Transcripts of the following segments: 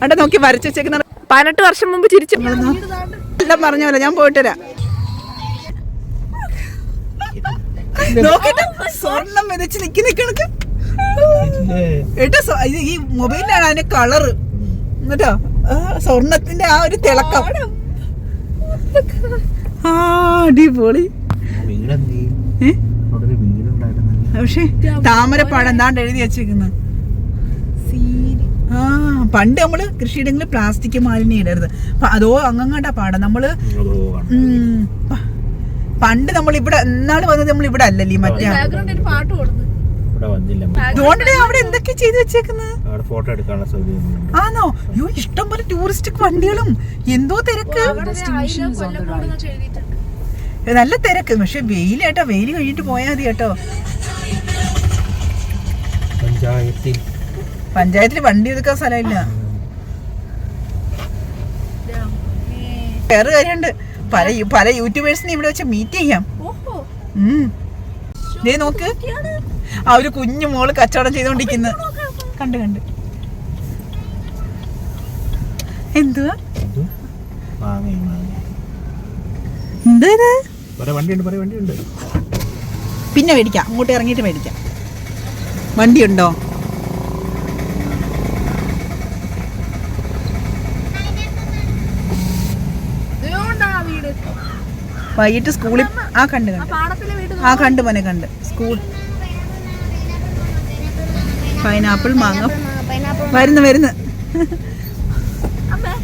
അവിടെ നോക്കി വരച്ചു വെച്ചേക്കുന്ന പതിനെട്ട് വർഷം മുമ്പ് ചിരിച്ചു എല്ലാം പറഞ്ഞ പോലെ ഞാൻ പോയിട്ട് വരാം. നോക്കിട്ട് സ്വർണം വിതച്ച് നിക്കി നിക്കണക്ക് ഏട്ടാ ഈ മൊബൈലിലാണ് അതിന്റെ കളറ്. എന്നിട്ടോ? സ്വർണത്തിന്റെ ആ ഒരു തിളക്കം. ആ അടിപൊളി. പക്ഷേ താമരപ്പാടം എന്താണ്ട് എഴുതി വെച്ചേക്കുന്നത് ആ പണ്ട് നമ്മൾ കൃഷിയിടങ്ങളിൽ പ്ലാസ്റ്റിക് മാലിന്യം ഇടരുത്. അതോ അങ്ങങ്ങാട്ടാ പാടം. നമ്മൾ പണ്ട് നമ്മൾ ഇവിടെ എന്നാണ് വന്നത് നമ്മൾ ഇവിടെ അല്ലല്ലേ മറ്റേ ബാക്ക്ഗ്രൗണ്ടിൽ പാട്ട് കൊടുത്തു ഇവിടെ വന്നില്ല. അതുകൊണ്ട് അവിടെ എന്തൊക്കെ ചെയ്തു വെച്ചേക്കുന്നത് അവിടെ ഫോട്ടോ എടുക്കാനുള്ള സൗകര്യം ആണോ അയ്യോ ഇഷ്ടം പോലെ ടൂറിസ്റ്റ് വണ്ടികളും. എന്തോ തിരക്ക്. നല്ല തിരക്ക്. പക്ഷെ വെയിൽ കേട്ടോ. വെയിൽ കഴിഞ്ഞിട്ട് പോയാൽ മതി കേട്ടോ. പഞ്ചായത്തിൽ പഞ്ചായത്തിൽ വണ്ടി എടുക്കാൻ സ്ഥലമില്ല. വേറെ കാര്യമുണ്ട്. പല പല യൂട്യൂബേഴ്സിനെ ഇവിടെ വെച്ച് മീറ്റ് ചെയ്യാം. ദേ നോക്ക്. ആ ഒരു കുഞ്ഞു മോൾ കച്ചവടം ചെയ്തോണ്ടിരിക്കുന്നു. കണ്ട് കണ്ട്. എന്തുവാ? ഇത്? പിന്നെ മേടിക്കാം. അങ്ങോട്ട് ഇറങ്ങിയിട്ട് മേടിക്കാം. വണ്ടിയുണ്ടോ ഇതുകൊണ്ടാ വീട് വൈകിട്ട് സ്കൂളിൽ ആ കണ്ട് കണ്ട്. പാടത്തിലെ വീട് ആ കണ്ട് മോനെ കണ്ട്. സ്കൂൾ. പൈനാപ്പിൾ മാങ്ങ. വരുന്നു വരുന്നു. അമ്മേ.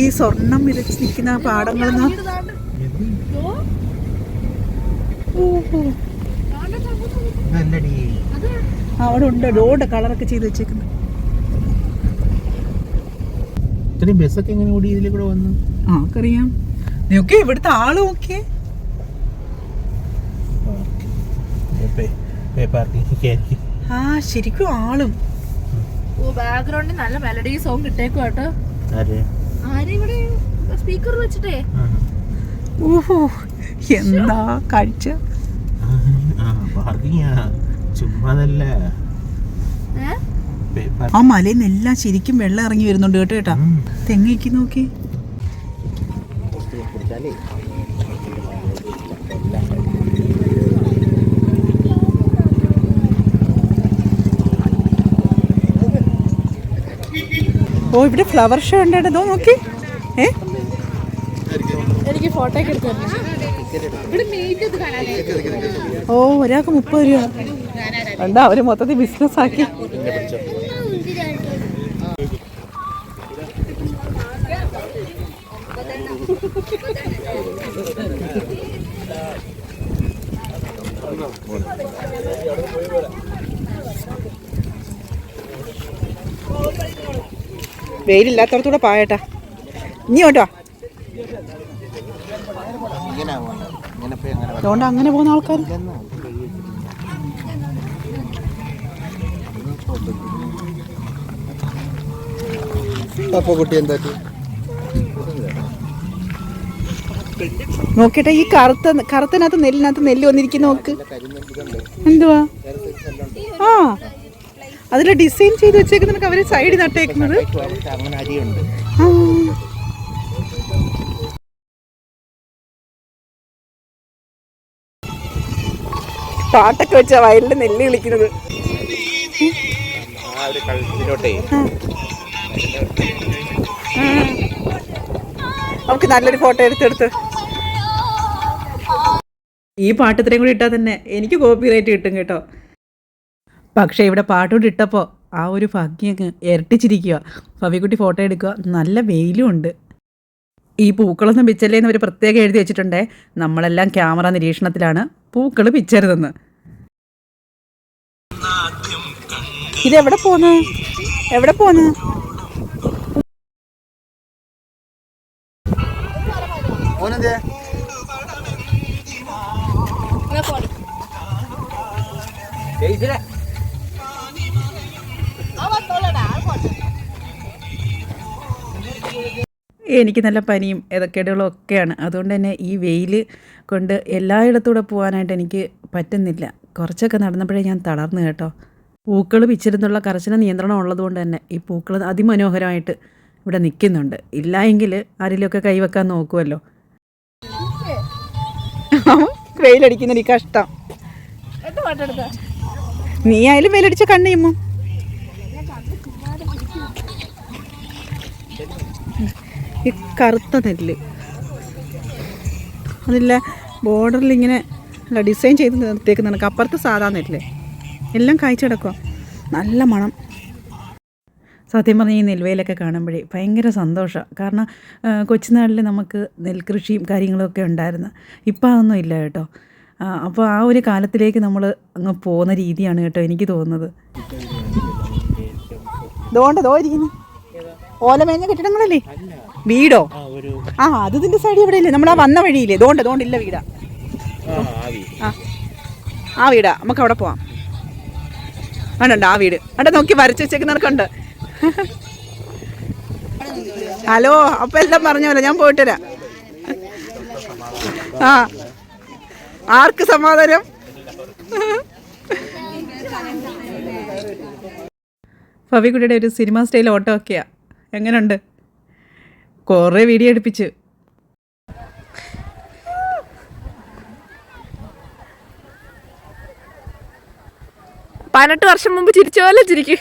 ഈ സ്വർണം വിരച്ച് നിൽക്കുന്ന ആ പാടങ്ങളൊന്നും അവിടെ ഉണ്ട് റോഡ് കളറൊക്കെ ചെയ്ത് വെച്ചേക്കുന്നത് ഇത്രയും ബസ്സൊക്കെ എങ്ങനെ ഓടി ഇതിലൂടെ വന്നു? ആ ആർക്കറിയാം. നോക്കിയേ ഇവിടുത്തെ ആൾ നോക്കിയേ. ആ ശരിക്കും ആളും. ഓ ബാക്ക്ഗ്രൗണ്ടിൽ നല്ല മെലഡി സോങ് ഇട്ടേക്കും കേട്ടോ. ആര്? ഇവിടെ സ്പീക്കർ വെച്ചിട്ടേ. ഓഹോ എന്താ കാഴ്ച ചുമ്മാതല്ല. ആ. മലയിൽ നിന്നെല്ലാം ശരിക്കും വെള്ളം ഇറങ്ങി വരുന്നുണ്ട് കേട്ടോ കേട്ടാ. തെങ്ങയ്ക്ക് നോക്കി ഓ ഇവിടെ ഫ്ലവർ ഷോ ഉണ്ട് കേട്ടോ നോക്കി. ഏ? എനിക്ക് ഫോട്ടോ ഒക്കെ എടുത്തു ഓ ഒരാൾക്ക് മുപ്പത് രൂപ. കണ്ട അവർ മൊത്തത്തിൽ ബിസിനസ് ആക്കി. വെയിലില്ലാത്തടത്തൂടെ പായട്ടാ. ഇനി കേട്ടോ അതുകൊണ്ട് അങ്ങനെ പോകുന്ന ആൾക്കാർ കുട്ടി എന്താ നോക്കിട്ടെ ഈ കറുത്ത കറുത്തനകത്ത് നെല്ലിനകത്ത് നെല്ല് വന്നിരിക്കുന്ന നോക്ക്. എന്തുവാ? ആ. അതിൽ ഡിസൈൻ ചെയ്ത് വെച്ചേക്കുന്നതൊക്കെ അവർ സൈഡ് നട്ടേക്കുന്നത്. പാട്ടൊക്കെ വെച്ച വയലിൽ നെല്ല് കളിക്കുന്നത്. നമുക്ക് നല്ലൊരു ഫോട്ടോ എടുത്തെടുത്ത്. ഈ പാട്ട് ഇത്രയും കൂടി ഇട്ടാൽ തന്നെ എനിക്ക് കോപ്പി റേറ്റ് കിട്ടും കേട്ടോ. പക്ഷേ ഇവിടെ പാട്ടുകൂടി ഇട്ടപ്പോൾ ആ ഒരു ഭംഗിയൊക്കെ ഇരട്ടിച്ചിരിക്കുക ഫവിക്കുട്ടി ഫോട്ടോ എടുക്കുക നല്ല വെയിലും ഉണ്ട്. ഈ പൂക്കളൊന്നും പിച്ചല്ലേന്ന് ഒരു പ്രത്യേകം എഴുതി വെച്ചിട്ടുണ്ടേ. നമ്മളെല്ലാം ക്യാമറ നിരീക്ഷണത്തിലാണ് പൂക്കൾ പിച്ചരുതെന്ന്. എവിടെ പോന്ന്? എവിടെ പോന്ന്? ഓനെന്തേ? എനിക്ക് നല്ല പനിയും ഏതൊക്കെയിടുകളും ഒക്കെയാണ് അതുകൊണ്ട് തന്നെ ഈ വെയിൽ കൊണ്ട് എല്ലായിടത്തൂടെ പോകാനായിട്ട് എനിക്ക് പറ്റുന്നില്ല. കുറച്ചൊക്കെ നടന്നപ്പോഴേ ഞാൻ തളർന്നു കേട്ടോ. പൂക്കൾ പിച്ചിരുന്നുള്ള കർശന നിയന്ത്രണം ഉള്ളതുകൊണ്ട് തന്നെ ഈ പൂക്കൾ അതിമനോഹരമായിട്ട് ഇവിടെ നിൽക്കുന്നുണ്ട്. ഇല്ല എങ്കിൽ ആരെങ്കിലുമൊക്കെ കൈവെക്കാൻ നോക്കുമല്ലോ വെയിലടിക്കുന്ന എനിക്ക് കഷ്ടം. നീ ആയാലും വെയിലടിച്ച കണ്ണിയുമ്മോ. ഈ കറുത്ത നെല്ല്. അതില്ല ബോർഡറിൽ ഇങ്ങനെ അല്ല ഡിസൈൻ ചെയ്ത് നിർത്തിയേക്കുന്ന കണക്ക് അപ്പുറത്ത് സാധാ നെല്ല്. എല്ലാം കായ്ച്ചു കിടക്കുക നല്ല മണം. സത്യം പറഞ്ഞാൽ ഈ നെൽവയലൊക്കെ കാണുമ്പോഴേ ഭയങ്കര സന്തോഷമാണ് കാരണം കൊച്ചുനാളിൽ നമുക്ക് നെൽകൃഷിയും കാര്യങ്ങളൊക്കെ ഉണ്ടായിരുന്നു. ഇപ്പം അതൊന്നും ഇല്ല കേട്ടോ. അപ്പോൾ ആ ഒരു കാലത്തിലേക്ക് നമ്മൾ അങ്ങ് പോകുന്ന രീതിയാണ് കേട്ടോ എനിക്ക് തോന്നുന്നത്. ഇതുകൊണ്ട് ദോ ഇരിക്കുന്നു. ഓലമേഞ്ഞ കെട്ടിടങ്ങളല്ലേ? വീടോ? ആ അത് ഇതിന്റെ സൈഡ് ഇവിടെ ഇല്ലേ? നമ്മളാ വന്ന വഴിയില്ലേ? ഇതുകൊണ്ട് ഇതുകൊണ്ട് ഇല്ല വീടാ. ആ ആ വീടാ. നമുക്ക് അവിടെ പോവാം. വേണ്ടണ്ട ആ വീട്. അവിടെ നോക്കി വരച്ച് വെച്ചേക്കുന്നവർക്കുണ്ട് ഹലോ അപ്പൊ എല്ലാം പറഞ്ഞല്ലോ ഞാൻ പോയിട്ട് വരാം. ആ ആർക്ക് സമാധാനം? ഫവിക്കുട്ടിയുടെ ഒരു സിനിമ സ്റ്റൈൽ ഓട്ടോ ഒക്കെയാ. എങ്ങനെയുണ്ട് കുറേ വീഡിയോ എടുപ്പിച്ച്. പതിനെട്ട് വർഷം മുമ്പ് ചിരിച്ച പോലെ ചിരിക്ക്.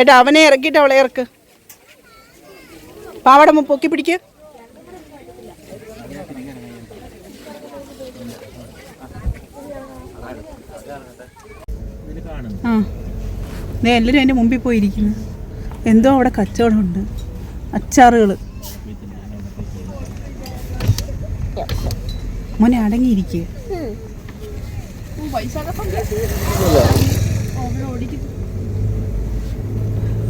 ഏട്ടാ അവനെ ഇറക്കിയിട്ട് അവളെ ഇറക്ക്. പാവട പൊക്കി പിടിക്ക്. ആ. ദേ എല്ലാവരും എന്റെ മുമ്പിൽ പോയിരിക്കുന്നു. എന്തോ അവിടെ കച്ചവടമുണ്ട്. അച്ചാറുകൾ. മോനെ അടങ്ങിയിരിക്കുക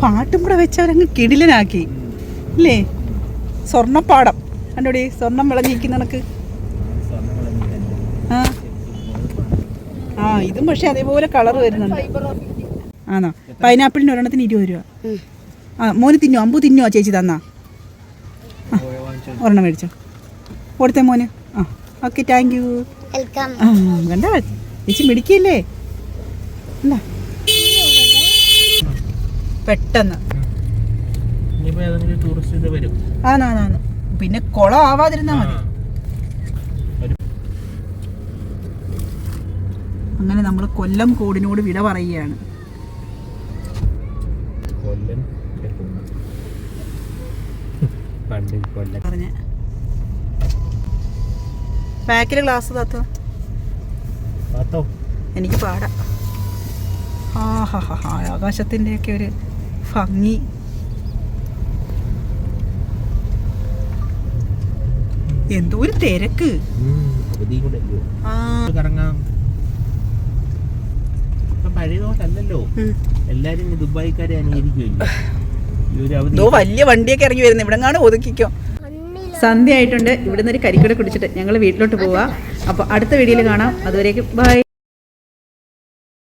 പാട്ടും കൂടെ വെച്ചവരങ്ങ് കിടിലനാക്കി. അല്ലേ സ്വർണപ്പാടം. കണ്ടോടി? സ്വർണം വിളഞ്ഞിരിക്കുന്ന കണക്ക് ആ. ആ ഇതും പക്ഷെ അതേപോലെ കളർ വരുന്നുണ്ട്. ആണോ പൈനാപ്പിളിന് ഒരെണ്ണത്തിന് ഇരുപത് രൂപ. ആ മോന് തിന്നോ അമ്പു തിന്നോ ചേച്ചി തന്നാ? ആ, ഒരെണ്ണം മേടിച്ചോ. കൊടുത്തേ മോന്. ആ ഓക്കെ താങ്ക് യു. ആ കണ്ട ചേച്ചി മിടിക്കില്ലേ എന്താ? പെട്ടെന്ന്. ആന്നാന്ന് പിന്നെ കുളം ആവാതിരുന്നാ മതി. അങ്ങനെ നമ്മൾ കൊല്ലം കോടിനോട് വിട പറയുകയാണ്. പറഞ്ഞ. ബാക്കിൽ ഗ്ലാസ് താത്തോ? എനിക്ക് പാടാം. ആ ഹാ ഹാ ഹാ ആകാശത്തിന്റെയൊക്കെ ഒരു ഭംഗി. എന്തോ ഒരു തിരക്ക്. പഴയതോട്ടല്ലല്ലോ എല്ലാരും ദുബായിക്കാരെ അനുകരിക്കുമല്ലോ വലിയ വണ്ടിയൊക്കെ ഇറങ്ങി വരുന്നു. ഇവിടെ കാണും ഒതുക്കിക്കോ. സന്ധ്യ ആയിട്ടുണ്ട് ഇവിടുന്ന് ഒരു കരിക്കട കുടിച്ചിട്ട് ഞങ്ങൾ വീട്ടിലോട്ട് പോവാ. അപ്പോൾ അടുത്ത വീഡിയോയിൽ കാണാം. അതുവരേക്കും ബൈ.